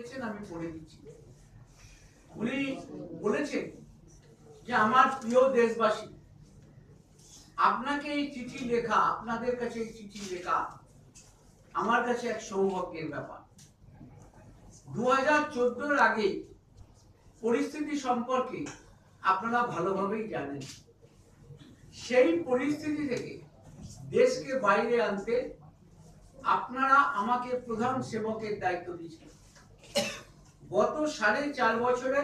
লিখেছেন আমি পড়ে দিচ্ছি। উনি বলেছেন যে, আমার প্রিয় দেশবাসী, আপনাকে এই চিঠি লেখা, আপনাদের কাছে এই চিঠি লেখা আমার কাছে এক সৌভাগ্যের ব্যাপার। দু হাজার চোদ্দোর আগে পরিস্থিতি সম্পর্কে আপনারা ভালোভাবেই জানেন। সেই পরিস্থিতি থেকে দেশকে বাইরে আনতে আপনারা আমাকে প্রধান সেবকের দায়িত্ব দিয়েছেন গত সাড়ে চার বছরে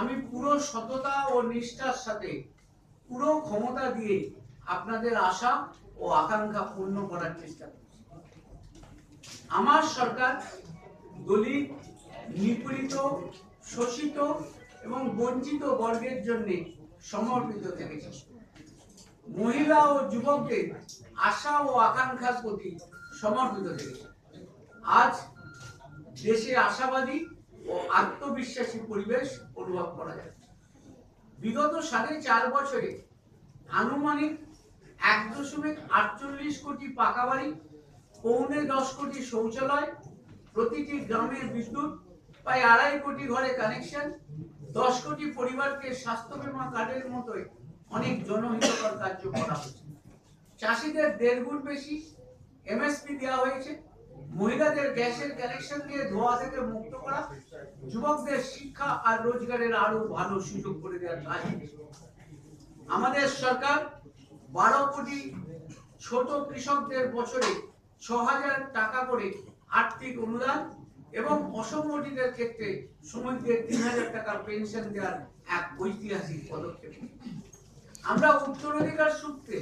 আমি পুরো সততা ও নিষ্ঠার সাথে পুরো ক্ষমতা দিয়ে আপনাদের আশা ও আকাঙ্ক্ষা পূর্ণ করার চেষ্টা আমার সরকার দলিত, নিপীড়িত, শোষিত এবং বঞ্চিত বর্গের জন্য সমর্পিত থেকেছে। মহিলা ও যুবকদের আশা ও আকাঙ্ক্ষার প্রতি সমর্পিত থেকেছে। আজ দেশে আশাবাদী ও আত্মবিশ্বাসী পরিবেশ অনুভব করা যায়। বিগত সাড়ে চার বছরে আনুমানিক এক দশমিক আটচল্লিশ কোটি পাকা বাড়ি, পৌনে দশ কোটি শৌচালয়, প্রতিটি গ্রামে বিদ্যুৎ, প্রায় আড়াই কোটি ঘরে কানেকশন দশ কোটি পরিবারকে স্বাস্থ্য বীমা কার্ডের মতোই অনেক জনহিতকর কার্য করা হয়েছে চাষিদের দেড় গুণ বেশি এমএসপি দেওয়া হয়েছে। মহিলাদের গ্যাসের কানেকশন দিয়ে ধোয়া থেকে মুক্ত করা, যুবকদের শিক্ষা আর রোজগারের আরও ভালো সুযোগ করে দেওয়ার কাজ। আমাদের সরকার বারো কোটি ছোট কৃষকদের বছরে ছ হাজার টাকা করে আর্থিক অনুদান এবং অসংগঠিতের ক্ষেত্রে শ্রমিকদের তিন হাজার টাকার পেনশন দেওয়ার এক ঐতিহাসিক পদক্ষেপ। আমরা উত্তরাধিকার সূত্রে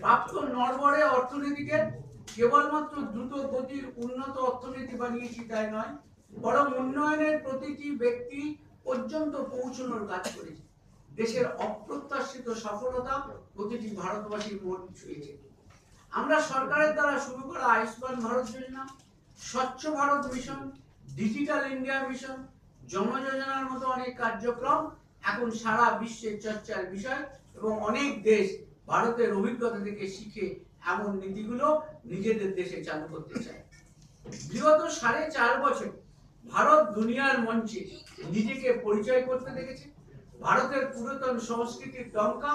প্রাপ্ত নড়বড়ে অর্থনীতিকে কেবলমাত্র দ্রুত গতির উন্নত অর্থনীতি বানিয়েছি তাই নয়, বরং উন্নয়নের প্রতিটি ব্যক্তি পর্যন্ত পৌঁছানোর কাজ করেছি। দেশের অপ্রত্যাশিত সফলতা প্রতিটি ভারতবাসীর মন ছুঁয়েছে। আমরা সরকারের দ্বারা শুরু করা আয়ুষ্মান ভারত যোজনা, স্বচ্ছ Bharat mission, digital India mission, Jan যোজনার মতো অনেক কার্যক্রম এখন সারা বিশ্বের চর্চার বিষয় এবং অনেক দেশ ভারতের অভিজ্ঞতা থেকে শিখে এমন নীতিগুলো নিজেদের দেশে চালু করতে চায়। বিগত সাড়ে চার বছর ভারত দুনিয়ার মঞ্চে নিজেকে পরিচয় করতে দেখেছে। ভারতের পুরাতন সংস্কৃতির ডঙ্কা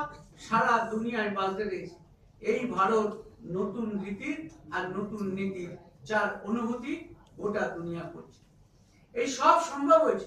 সারা দুনিয়ায় বাজতে দেখেছে। এই ভারত নতুন রীতির আর নতুন নীতির যার অনুভূতি গোটা দুনিয়া করছে। এই সব সম্ভব হয়েছে